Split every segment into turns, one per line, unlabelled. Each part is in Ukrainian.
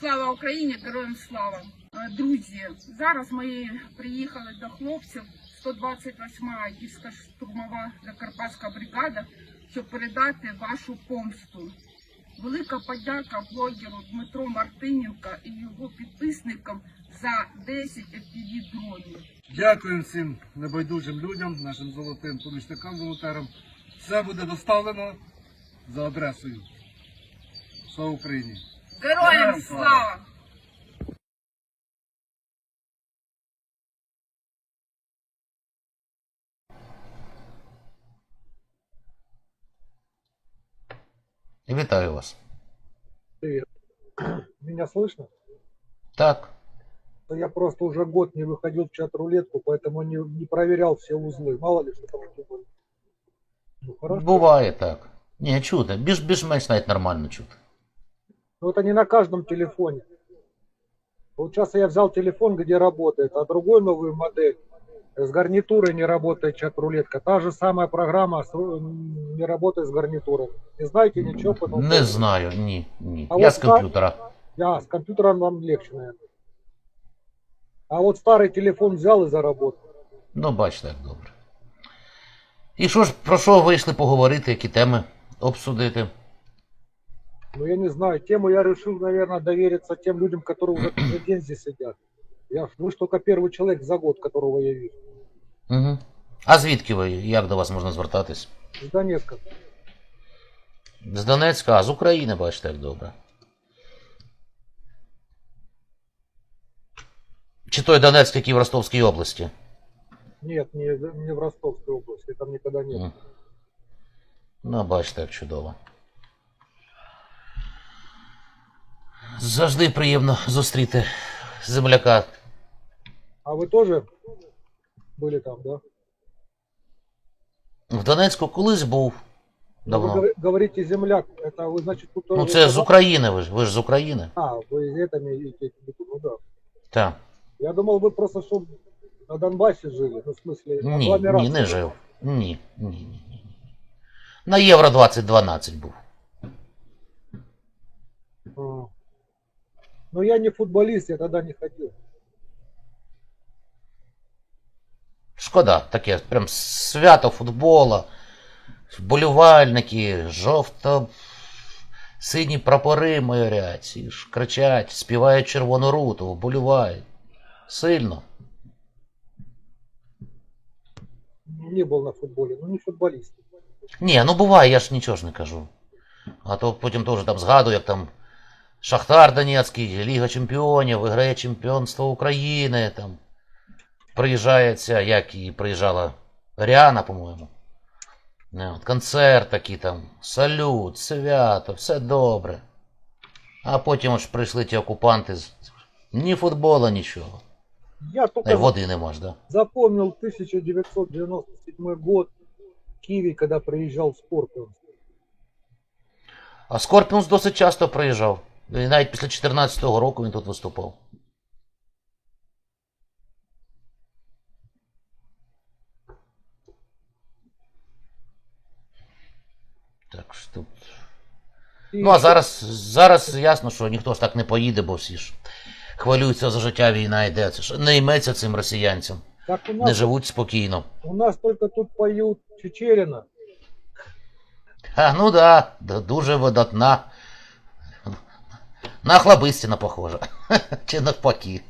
Слава Україні, героям слава! Е, Друзі, зараз ми приїхали до хлопців 128-ма гірська штурмова Закарпатська бригада, щоб передати вашу помсту. Велика подяка блогеру Дмитру Мартиненко і його підписникам за 10 FPV дронів.
Дякуємо всім небайдужим людям, нашим золотим помічникам волонтерам. Все буде доставлено за адресою. Слава Україні!
Героям
Героям слава!
слава!
Вітаю вас.
Привет. Меня слышно?
Так,
Но Я просто уже год не выходил в чат-рулетку, поэтому не, не проверял все узлы. Мало ли что там было. Ну хорошо.
буває так. Ні, чути. Більш, більш-менш навіть нормально чути.
Но это не на каждом телефоне. Вот сейчас я взял телефон, где работает, а другой новую модель с гарнитурой не работает чат-рулетка. Та же самая программа не работает с гарнитурой. Не знаете ничего? потому
Не знаю, ні, ні.
А
Я
от
з
так-
комп'ютера.
Я с компьютером нам легче, наверное. А вот старый телефон взял и заработал.
Ну, бачите, як добре. І що ж, про що вийшли поговорити, які теми обсудити?
Ну, я не знаю, тему я решил, наверное, довериться тем людям, которые уже каждый день здесь сидят. Я, ж- вы ж только первый человек за год, которого я вижу.
Угу. А звідки ви? Як до вас можна звертатись?
Из Донецка.
З Донецька, а з України, бачите, як добре. Чи той Донецьк, який в Ростовській області?
Нет, не, не в Ростовской области, там никогда нет.
М. Ну, бачите, як чудово. Завжди приємно зустріти земляка.
А вы тоже были там, да?
В Донецьку колись був.
Ну, Вы
Давно.
говори- говорите земляк, это вы, значит, тут...
Ну,
тоже-
це з України, ви ж, ви ж з України.
А, вы из этого имеете в виду, ну да.
Так.
Я думал, вы просто, что на Донбассе жили, ну, в смысле,
Ні, ні,
агломерация.
не жив. Ні, ні, ні, ні. ні. На Євро 2012 був.
А. Ну, я не футболист, я тогда не ходил.
Шкода, таке прям свято футбола. Вболівальники, жовто сині прапори майорять, і ж кричать, співають червону руту, вболівають. Сильно.
Не был на футболе, ну не футболист.
Ні, ну буває, я ж нічого ж не кажу. А то потім теж там згадую, як там Шахтар Донецький, Ліга Чемпіонів, виграє чемпіонство України. Там приїжджає ця, як і приїжджала Ріана, по-моєму. Концерт такий там, салют, свято, все добре. А потім ж прийшли ті окупанти з ні футбола, нічого.
Я только
води нема ж, да?
запомнил 1997 год в Киеве, когда приезжал Скорпион.
А Скорпіонс досить часто приїжджав. І навіть після 14-го року він тут виступав. Так що тут. Ну а зараз, зараз ясно, що ніхто ж так не поїде, бо всі ж хвилюються за життя війна йде. Це ж не йметься цим росіянцям.
Так у
Не живуть спокійно.
у нас только тут поют Чечерина.
А, ну да, д- дуже видатна. На Хлобистіна похожа. Чи навпаки.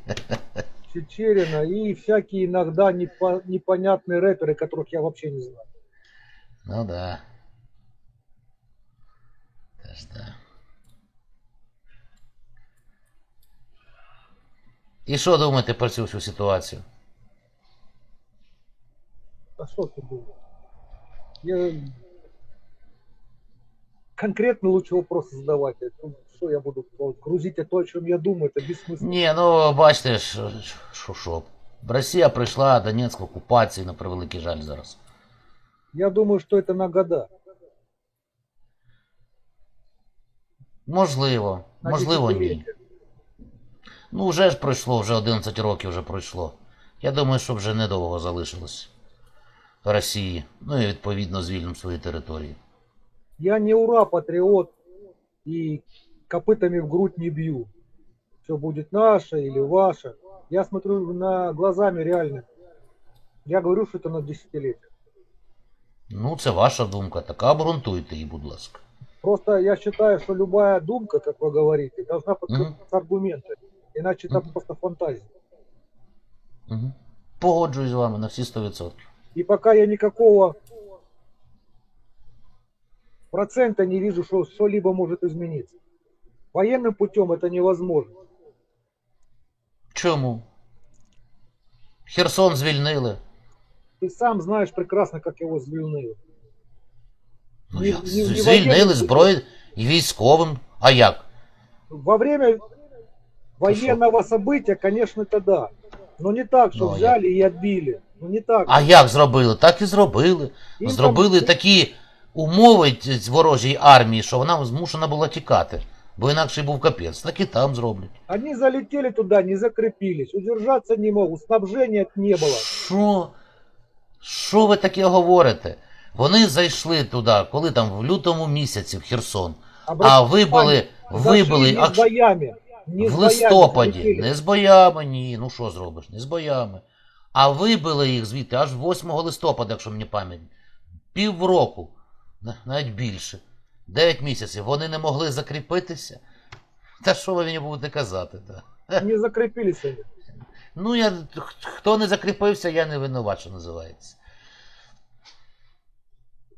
Чечерина и всякие иногда непо- непонятные рэперы, которых я вообще не знаю.
Ну да. Теж да. І що думаєте про цю всю ситуацію?
А что ты думаешь? Я... Конкретно лучше вопросы задавать. Ну, Что я буду грузить то, о чем я думаю, это бессмысленно.
Ні, ну бачите, що, що, що. Росія прийшла Донецьк в окупації, на превеликий жаль зараз.
Я думаю, что это на года.
Можливо,
На
можливо, ні.
десятиліття.
Ну, вже ж пройшло, вже 11 років вже пройшло. Я думаю, що вже недовго залишилось Росії. Ну і відповідно звільнимо свої території.
Я не ура патриот и копытами в грудь не бью. все будет наше или ваше. Я смотрю на глазами реально. Я говорю, что это на десятилетие.
Ну, це ваша думка, така обґрунтуйте її, будь ласка.
Просто я считаю, что любая думка, как вы говорите, должна подкрепиться аргументами. Иначе это
Мгм.
просто фантазия.
Угу. Погоджуюсь з вами на всі 100%.
И пока я никакого процента не вижу, что что-либо может измениться. Военным путем это невозможно.
Чому? Херсон звільнили.
Ты сам знаешь прекрасно, как его звільнили.
Ну,
Ні-
як?
ні- ні
Звільнили
воєнним
зброю і військовим. А як?
Во время военного события, конечно, это да. Но не так, что
Ну, а
взяли и отбили. Ну не так.
А як зробили? Так і зробили.
Їм
Зробили
там-
такі умови ць- ць ворожій армії, що вона змушена була тікати. Бо інакше був капець. Так і там зроблять.
Они залетели туда, не закрепились, удержаться не могут, снабжения не было.
Що? Що ви таке говорите? Вони зайшли туди, коли там в лютому місяці в Херсон, а вибили, вибили
зашли не
а,
с боями. Не
в листопаді.
залетели.
Не з боями, ні. Ну що зробиш? Не з боями. А вибили їх звідти аж 8 листопада, якщо мені пам'ять. Півроку, навіть більше. 9 місяців. Вони не могли закріпитися. Та що ви мені будете казати? Та?
Не закрепились они.
Ну, я, хто не закріпився, я не винуват, що називається.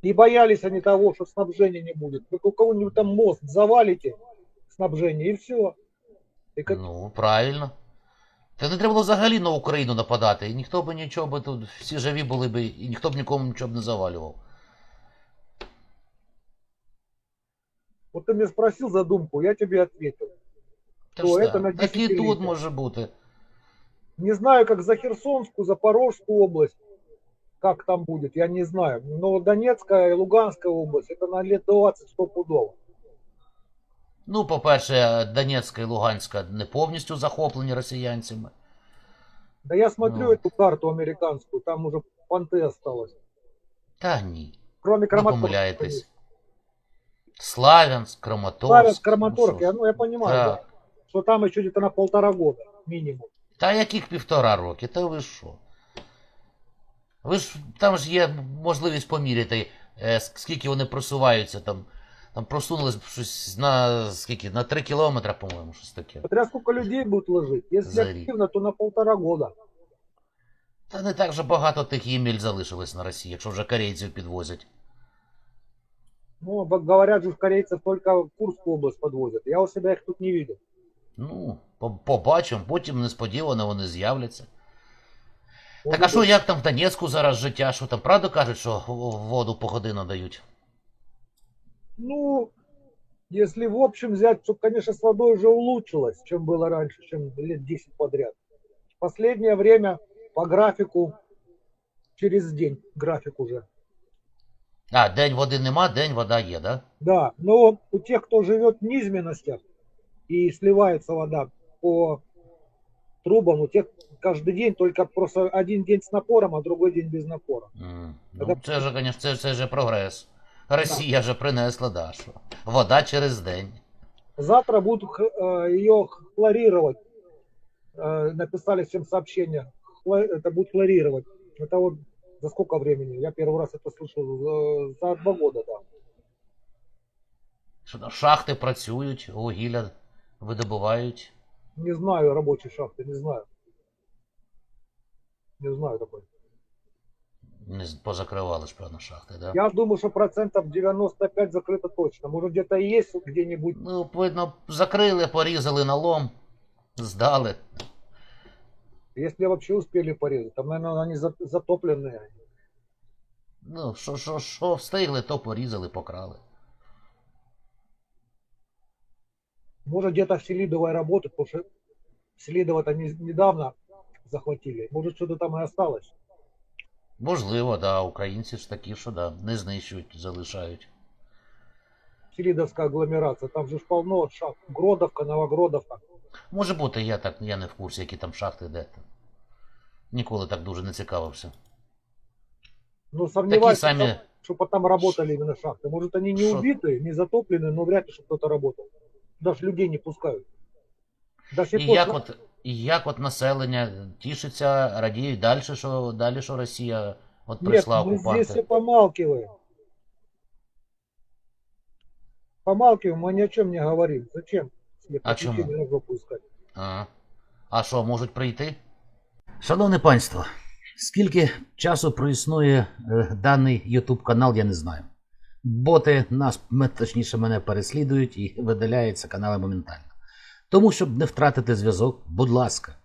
Не боялись они того, что снабжения не будет. Вы у кого-нибудь там мост завалите, снабжение, и все. И как-
Ну, правильно. Та не треба було взагалі на Україну нападати, і ніхто б нічого би тут, всі живі були б, і ніхто б нікому нічого б не завалював.
Вот ты меня спросил задумку, я тебе ответил.
Та
Ну,
ж
це
так.
на
Так і тут
десятиліття.
може бути.
Не знаю, как за Херсонскую, Запорожскую область, как там будет, я не знаю. Но Донецкая и Луганская область, это на лет 20 стопудово.
Ну, по-перше, Донецька і Луганська не повністю захоплені росіянцями.
Да я смотрю
Ну.
эту карту американскую, там уже понты осталось.
Та ні.
Кроме
Ви
Краматорска.
помиляєтесь. Славянськ, Краматорськ.
Славянск, Краматорск,
ну,
я, ну я понимаю,
Так.
да, что там еще где-то на полтора года минимум.
Та яких півтора роки, та ви що? Ви ж там ж є можливість поміряти, е, скільки вони просуваються там. Там просунулись щось на скільки? На 3 кілометри, по-моєму, щось таке.
Смотря сколько людей будут ложить. Если
За рік.
активно, то на полтора года.
Та не так же багато тих ємель залишилось на Росії, якщо вже корейців підвозять.
Ну, говорят же, в корейцев только в Курскую область подвозят. Я у себя их тут не видел.
Ну, по- побачимо, потім несподівано вони з'являться. Так а що, як там в Донецьку зараз життя? Що там правда кажуть, що воду по годину дають?
Ну, если в общем взять, то, конечно, с водой уже улучшилось, чем было раньше, чем лет 10 подряд. В последнее время по графику через день график уже.
А, день води нема, день вода є, да?
Да, но у тех, кто живет в низменностях и сливается вода по трубам, у тех каждый день только просто один день с напором, а другой день без напора.
М, Ну,
Це-
це ж, звісно, це, це ж прогрес. Росія вже принесла, да, що? Вода через день.
Завтра будут х- э, ее хлорировать. Э, Написали всем сообщение. Хло- Это будет хлорировать. Это вот за сколько времени? Я первый раз это слышал. э, За два года, да.
Що там, шахти працюють, вугілля видобувають.
Не знаю рабочей шахты, не знаю. Не знаю такой.
Не з- позакривали ж, певно, шахти, да?
Я думаю, что процентов 95 закрыто точно. Может где-то и есть где-нибудь.
Ну, видно, закрили, порізали на лом, здали.
Если вообще успели порезать. Там, наверное, они за- затопленные.
Ну, що, що, що встигли, то порізали, покрали.
Может где-то в Селидовой работают, потому что Селидово-то не- недавно захватили. Может что-то там и осталось.
Можливо, да, українці ж такі, що да, не знищують, залишають.
Селидовская агломерация. Там же ж полно шахт. Гродовка, Новогродовка.
Може бути, я так я не в курсі, які там шахти де там. Ніколи так дуже не цікавився.
Но
Такі
сомневаюсь,
самі.
чтобы там работали именно шахты. Может они не
Шо?
убиты, не затоплены, но вряд ли, чтобы кто-то работал. Даже людей не пускают. До сих
І
пор
як от, і як от населення тішиться, радіють далі, що далі, що Росія от
Нет,
прийшла
мы здесь все
окупанти.
помалкиваем. Помалкиваем, мы ни о чем не говорим. Зачем?
А
приключения
чему?
на жопу искать?
А, а що, можуть прийти? Шановне панство, скільки часу проіснує е, даний YouTube канал, я не знаю. Боти нас, точніше, мене переслідують і видаляються канали моментально. Тому, щоб не втратити зв'язок, будь ласка,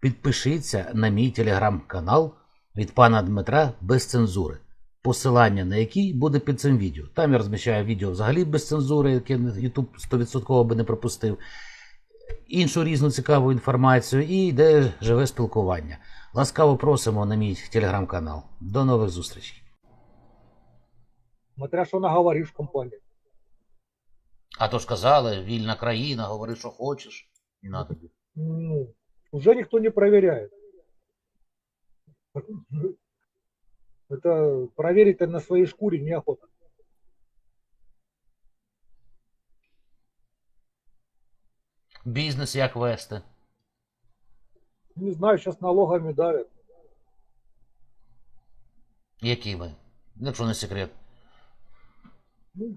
підпишіться на мій телеграм-канал від пана Дмитра без цензури. Посилання на який буде під цим відео. Там я розміщаю відео взагалі без цензури, яке YouTube 100% би не пропустив іншу різну цікаву інформацію і йде живе спілкування. Ласкаво просимо на мій телеграм-канал. До нових зустрічей.
Смотря что наговоришь в компании.
А то ж казали, вільна країна, говори, що хочеш. І на тобі.
Ну, уже никто не проверяет. Это проверить на своей шкуре неохота.
Бізнес як вести.
Не знаю, сейчас налогами давят.
Якими? Якщо не секрет.
Ну,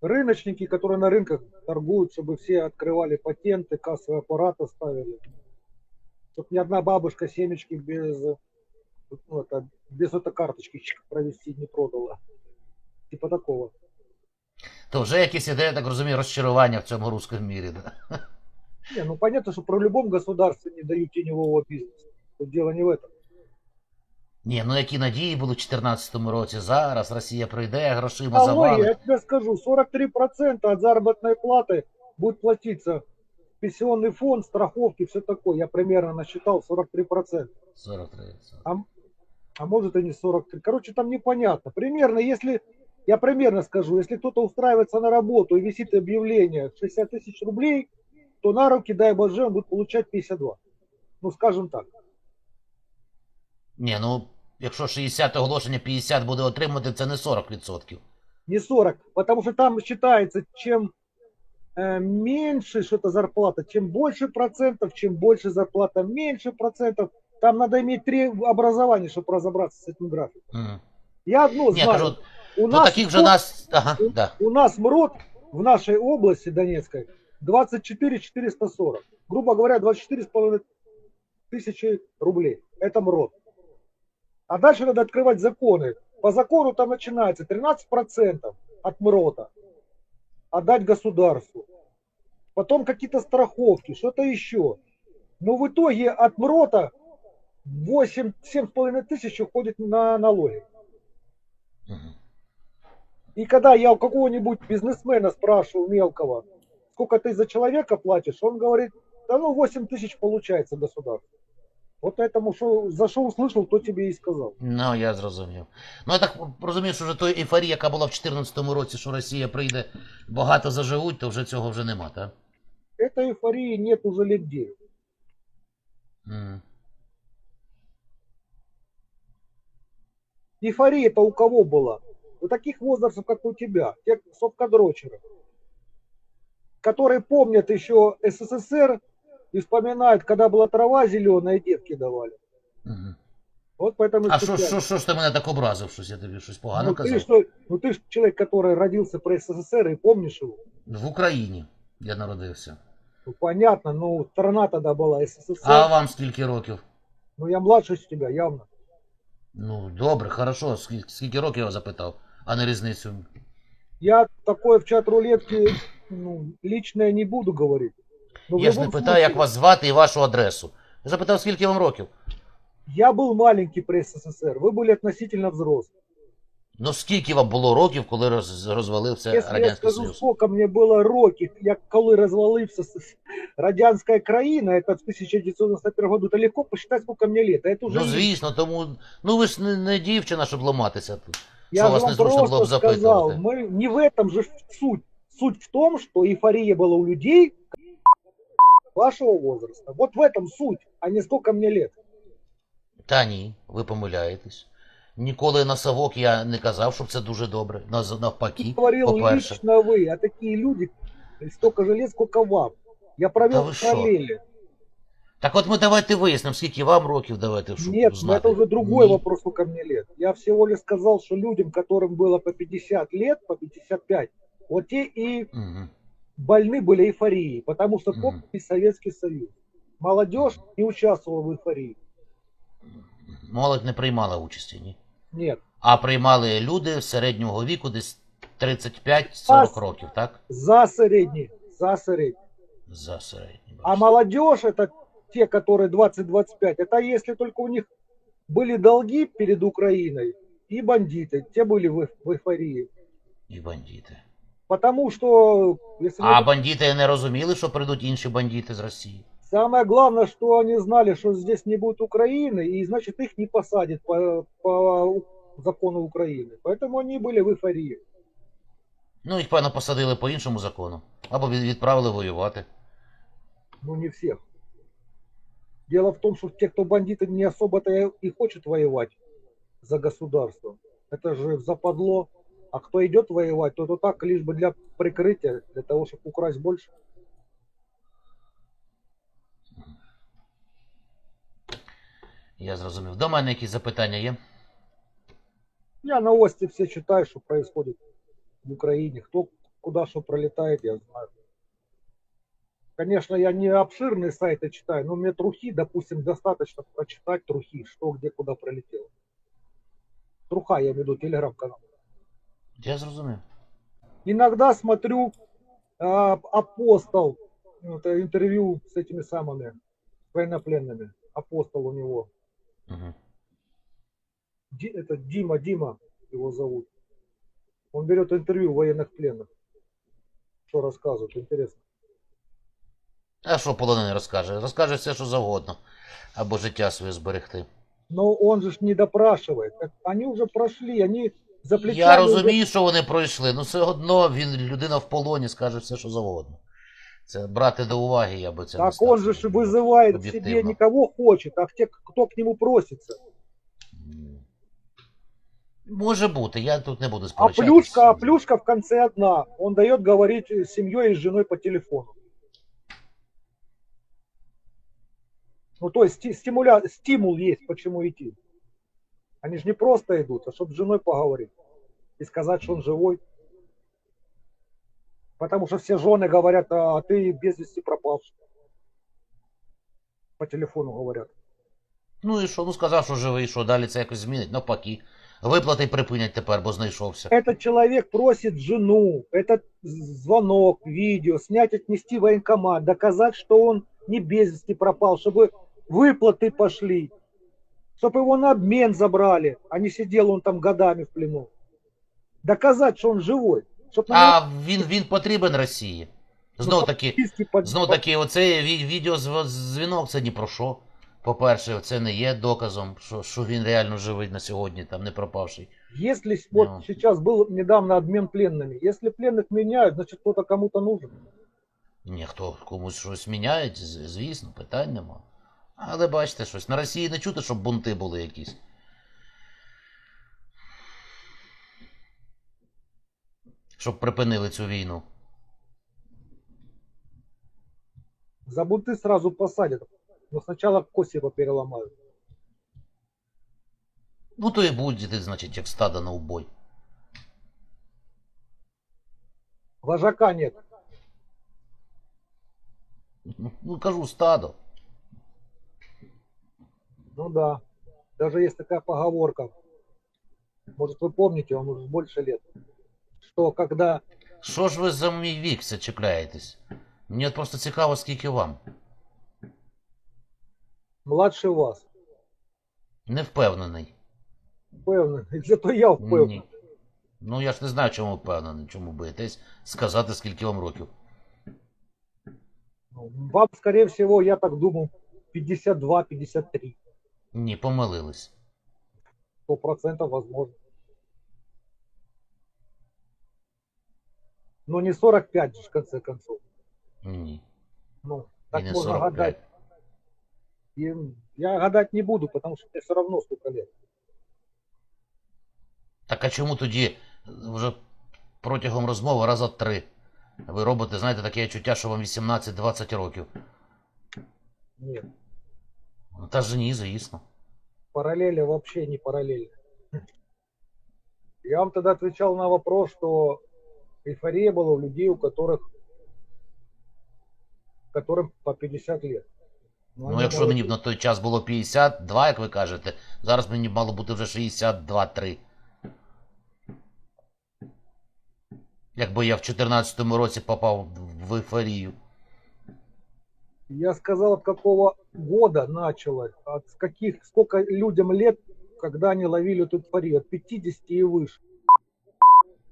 рыночники, которые на рынках торгуют, чтобы все открывали патенты, кассовые аппараты ставили. Чтобы ни одна бабушка семечки без, ну, это, без этой карточки чик, провести не продала. Типа такого.
То вже якісь іде, я так розумію, розчарування в цьому русскому мірі. Да?
Не, ну понятно, что про любом государстве не дают теневого бизнеса. Тут дело не в этом.
Ні, ну які надії були в 2014 році. Зараз Росія прийде, грошима
А вы,
завалить.
я тебе скажу, 43% от заработной платы будет платиться в пенсионный фонд, страховки, все такое. Я примерно насчитал 43%.
43.
а может и не 43. Короче, там непонятно. Примерно, если, я примерно скажу, если кто-то устраивается на работу и висит объявление 60 тысяч рублей, то на руки, дай боже, он будет получать 52. Ну, скажем так.
Ні, ну якщо 60 оголошення 50 буде отримувати, це не 40%.
Не 40, потому что там считается, чем э, меньше что-то зарплата, чем больше процентов, чем больше зарплата, меньше процентов. Там надо иметь три образования, чтобы разобраться с этим графиком.
Мгм.
Я одно
Ні,
знаю.
кажу,
у
ну таких
сто-
нас. Ага,
у,
да.
у нас МРОД в нашей области Донецкой 24 440. Грубо говоря, 24 с половиной тысячи рублей. Это МРОД. А дальше надо открывать законы. По закону там начинается 13% от МРОТа отдать государству. Потом какие-то страховки, что-то еще. Но в итоге от МРОТа 8 7,5 тысяч уходит на налоги.
Мгм.
И когда я у какого-нибудь бизнесмена спрашиваю мелкого, сколько ты за человека платишь, он говорит, да ну 8 тысяч получается государство. Вот поэтому, что, за что услышал, то тебе и сказал.
Ну, я зрозумів. Ну, я так розумію, що вже той ейфорія, яка була в 2014 році, що Росія прийде, багато заживуть, то вже цього вже нема, так?
Этой эйфории нет уже лет 9.
Мгм.
Эйфория-то у кого была? У таких возрастов, как у тебя, тех совкадрочеров, которые помнят еще СССР и вспоминают, когда была трава зеленая, детки давали.
Мгм.
Вот поэтому...
А що,
специально.
що, що ж ти мене так образив? Щось я тобі щось погано
ну, ты,
казав?
что, ну ты ж человек, который родился при СССР и помнишь его.
В Україні я народився.
Ну, понятно, но страна тогда была СССР.
А вам скільки років?
Ну, я младше с тебя, явно.
Ну, добре, хорошо. Скільки, скільки років я запитав, а не різницю.
Я такое в чат рулетки ну, личное не буду говорить. Но в
Я ж не
любом
питаю,
случае,
як вас звати і вашу адресу. Я запитав, скільки вам років.
Я был маленький при СССР, вы были относительно взрослые.
Ну скільки вам було років, коли роз, розвалився
Если я
Радянський
скажу,
Союз?
сколько мне было років, як коли розвалився с- радянська країна, это в 1991 году, то легко посчитать, сколько мне лет. А Это уже
Ну
есть.
звісно, тому. Ну ви ж не, не дівчина, щоб ламатися тут.
Я
Що
же
вас
вам
незручно було б
просто сказал,
запитувати?
мы не в этом же суть. Суть в том, что эйфория была у людей вашего возраста. Вот в этом суть, а не сколько мне лет.
Та ні, ви помиляєтесь. Ніколи на совок я не казав, щоб це дуже добре. Наз- Навпаки,
Говорил
по-перше.
лично вы, а такие люди столько же лет, сколько вам. Я провел
Да вы шо?
параллели.
Так от ми давайте вияснимо, скільки вам років давайте щоб
Нет, но
знати.
это уже другой
Ні.
вопрос, сколько мне лет. Я всего лишь сказал, что людям, которым было по 50 лет, по 55, вот те и
Мгм.
больны были эйфорией, потому что
Мгм.
помните Советский Союз. Молодежь не участвовала в эйфории.
Молодь не приймала участі, ні.
Нет.
А приймали люди середнього віку десь 35-40
Ас-
років, так?
За средний, за средний.
За середній.
А молодежь это те, которые 20-25, это если только у них были долги перед Украиной и бандиты, те были в, в эйфории.
І бандити.
Потому что, если
А
вы-
бандити не розуміли, що прийдуть інші бандити з Росії.
самое главное, что они знали, что здесь не будет Украины, и значит их не посадят по, по закону Украины. Поэтому они были в эйфории.
Ну, їх, певно, посадили по іншому закону. Або від- відправили воювати.
Ну, не всех. Дело в том, что те, кто бандиты, не особо-то и и хочет воевать за государство. Это же западло. А кто идет воевать, то это так, лишь бы для прикрытия, для того, чтобы украсть больше.
Я зрозумів. До мене якісь запитання є?
Я новости все читаю, что происходит в Украине. Кто куда что пролетает, я знаю. Конечно, я не обширные сайты читаю, но мне трухи, допустим, достаточно прочитать трухи, что где куда пролетело. Труха, я имею в виду, телеграм-канал.
Я зрозумів.
Иногда смотрю а, Апостол, это интервью с этими самыми военнопленными. Апостол у него.
Угу.
Ди- это Дима, Дима его зовут. Он берет интервью у военных пленных. Что рассказывает, интересно.
А що полонений розкаже? Розкаже все, що завгодно. Або життя своє зберегти.
Но он же ж не допрашивает. Как- Они уже прошли, они за плечами.
Я
уже-
розумію, що вони пройшли, ну все одно він людина в полоні скаже все, що завгодно. Це брати до уваги, я би це не
Так
став
он же ж
собі
вызывает к себе
об'єктивно.
не кого хочет, а те, кто к нему просится.
М. Може бути, я тут не буду
А
сперечатися.
плюшка, а плюшка в конце одна. Он дает говорить с семьей и с женой по телефону. Ну, то есть сти- стимуля... стимул есть, почему идти. Они же не просто идут, а чтобы с женой поговорить и сказать, что он живой. Потому что все жены говорят, а ты без вести пропавший. По телефону говорят.
Ну і що? Ну сказав, що живий, що далі це якось змінить, навпаки. Виплати припинять тепер, бо знайшовся.
Этот человек просит жену, этот звонок, видео, снять, отнести в военкомат, доказать, что он не без вести пропал, чтобы выплаты пошли, чтобы его на обмен забрали, а не сидел он там годами в плену. Доказать, что он живой. Чтоб на
А він, він потрібен Росії. Знов таки,
списке под-
знов таки, оцей ві- відеозвінок це ні про що. По-перше, це не є доказом, що, що він реально живий на сьогодні, там не пропавший.
Если с- вот
Ну.
сейчас был недавно обмен пленными, если пленных меняют, значит кто-то кому-то нужен.
Ні, хто комусь щось міняють, з- звісно, питань нема. Але бачите, щось на Росії не чути, щоб бунти були якісь. Щоб припинили цю війну.
За бунты сразу посадят, но сначала Косева переломают.
Ну то і будете, значить, як стадо на убой.
Вожака нет.
Ну, кажу, стадо.
Ну да. Даже есть такая поговорка. Может, вы помните, вам уже больше лет. Что когда
Що ж ви за мій вік все чекляєтесь? Мені от просто цікаво, скільки вам.
младше вас,
Не впевнений.
впевнений, зато я впевнений.
Ні. Ну я ж не знаю, чому впевнений, чому боїтесь сказати, скільки вам років.
Ну, Вам, скорее всего, я так думаю, 52-53.
Ні, помилились.
Сто процентов возможно. Но не 45 же, в конце концов.
Ні.
Ну, так
не
можно
45.
гадать. И я гадать не буду, потому что мне все равно сколько лет.
Так а чому тоді вже протягом розмови раза три Ви робите, знаєте, таке відчуття, що вам 18-20 років.
Нет.
Ну, Та ж ні, звісно.
Параллели вообще не параллельны. Я вам тогда отвечал на вопрос, что эйфория была у людей, у которых которым по 50 лет. Но
Ну,
они
якщо мені б
молодые.
на той час було 52, як ви кажете, зараз мені б мало бути вже 62-3. Якби я в 14-му році попав в ейфорію.
Я сказал, от какого года началось, от каких, сколько людям лет, когда они ловили эту эйфорию, от 50 и выше.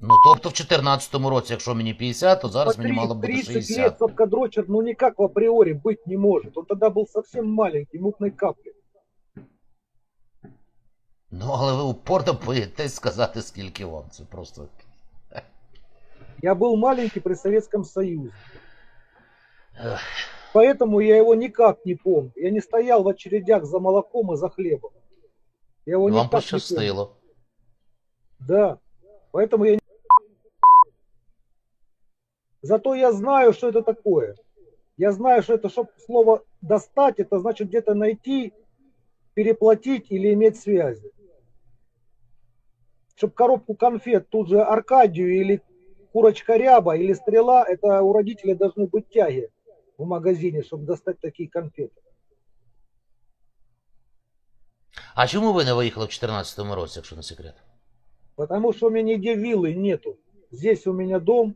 Ну, тобто в 14-му році, якщо мені 50, то зараз
По
мені
три-
мало бути
30
60.
лет садкодрочер, ну никак в априори быть не может. Он тогда был совсем маленький, мутной каплей.
Ну, але ви упорно боїтесь сказати, скільки вам. Це просто.
Я был маленький при Советском Союзе.
Ех,
Поэтому я его никак не помню. Я не стоял в очередях за молоком и за хлебом. Я его
Вам
никак не помню.
пощастило.
Да. Поэтому я... Зато я знаю, что это такое. Я знаю, что это, чтобы слово достать, это значит где-то найти, переплатить или иметь связи. Чтобы коробку конфет тут же Аркадию или курочка ряба или стрела, это у родителей должны быть тяги в магазине, чтобы достать такие конфеты.
А чому ви не виїхали в 14-му році, якщо не секрет?
Потому что у меня нигде виллы нету. Здесь у меня дом